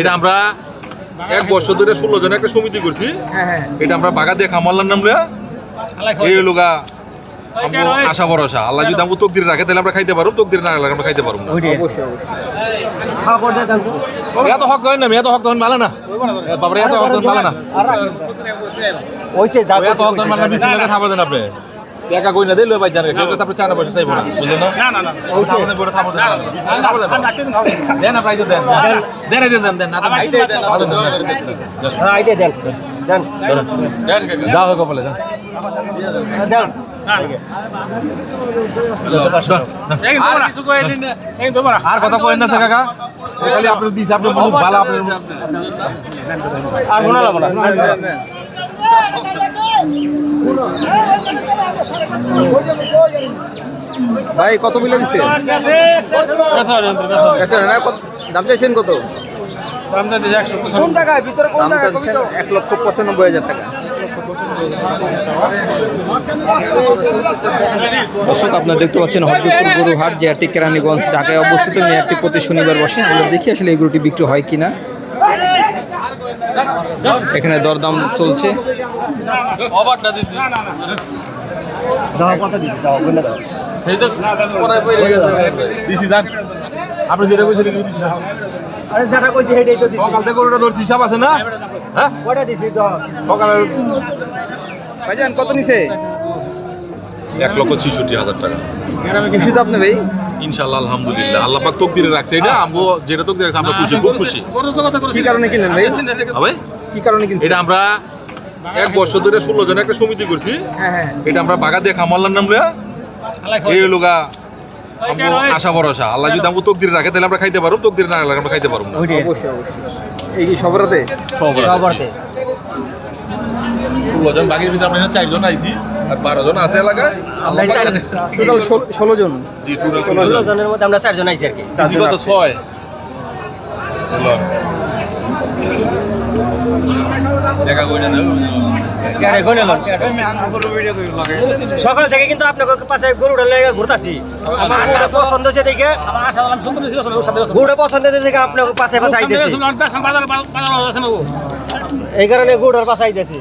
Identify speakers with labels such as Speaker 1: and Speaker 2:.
Speaker 1: এটা আমরা এক বছর ধরে ষোলো জন একটা সমিতি করছি।
Speaker 2: হ্যাঁ হ্যাঁ।
Speaker 1: এটা আমরা বাগা দিয়ে খামারলার নাম এই লোকা আশা ভরসা। আল্লাহ যদি আমাকে তকদির রাখে তাহলে আমরা খাইতে পারব। তকদির না রাখলে আমরা খাইতে পারব এত হক হয় না এত হক তখন ভালো না। বাবার এত হক তখন ভালো না।
Speaker 3: ওইছে যা
Speaker 1: এত হক তখন ভালো না খাবার দেন আপনি। একা কই না দিলে ভাই জানে কেউ কাছে আপনি চানা পয়সা চাইব না বুঝলেন না না না দেন দেন দেন দেন দেন দেন দেন দেন না ভাই দেন
Speaker 3: হ্যাঁ আইতে দেন দেন
Speaker 1: যা হোক বলে যান
Speaker 3: দেন
Speaker 1: আর কথা কইেন না কাকা খালি আপনি দিছে আপনি মুখ ভালো আপনি
Speaker 3: আর শোনা লাগবো না
Speaker 2: ভাই কত মিলে দিছে? দাম চাইছেন কত? কোন জায়গায়? ভিতরে কোন জায়গায়? এক লক্ষ পঁচানব্বই হাজার টাকা। দর্শক আপনারা দেখতে পাচ্ছেন হরজপুর গরু হাট যে একটি কেরানীগঞ্জ ঢাকায় অবস্থিত এই একটি প্রতি শনিবার বসে। আমরা দেখি আসলে এই গরুটি বিক্রি হয় কিনা। এখানে দরদাম চলছে।
Speaker 1: আপনি যেটা কইছেন
Speaker 3: আরে যেটা কইছি হেডেই তো দিছি।
Speaker 1: সকাল থেকে ওটা ধরছি হিসাব আছে না? হ্যাঁ?
Speaker 3: দিছি
Speaker 1: সকালে
Speaker 2: ভাইজান কত নিছে?
Speaker 1: এক লক্ষ ছিষট্টি হাজার টাকা।
Speaker 2: খুশি তো আপনি ভাই?
Speaker 1: ইনশাল্লাহ আলহামদুলিল্লাহ। আল্লাহ পাক তকদিরে রাখছে। এটা আমগো যেটা তকদিরে রাখছে আমরা খুশি খুব খুশি।
Speaker 2: কি কারণে কিনলেন ভাই?
Speaker 1: হবে
Speaker 2: কি কারণে কিনছেন?
Speaker 1: এটা আমরা এক বছর ধরে ষোলো জন একটা সমিতি করছি।
Speaker 2: হ্যাঁ হ্যাঁ।
Speaker 1: এটা আমরা বাগা দিয়ে খামারলার নাম এই লোকা আশা ভরসা। আল্লাহ যদি আমাকে তকদিরে রাখে তাহলে আমরা খাইতে পারব তকদির না রাখলে আমরা খাইতে পারব না।
Speaker 2: অবশ্যই অবশ্যই। এই কি সবরাতে?
Speaker 1: ষোলো জন বাকির ভিতরে আমরা চারজন আইছি। আর বারো জন আছে এলাকায়।
Speaker 2: টোটাল ষোলো জন
Speaker 1: জি ষোলো
Speaker 3: জনের মধ্যে আমরা চারজন আইছি আর কি
Speaker 1: কত ছয়
Speaker 3: সকাল থেকে কিন্তু আপনার পাশে গরুটা লেগে ঘুরতাছি আমার পছন্দ হয়েছে দেখে গরুটা পছন্দ দেখে আপনার পাশে পাশে আইতেছি এই কারণে গরুটার পাশে আইতেছি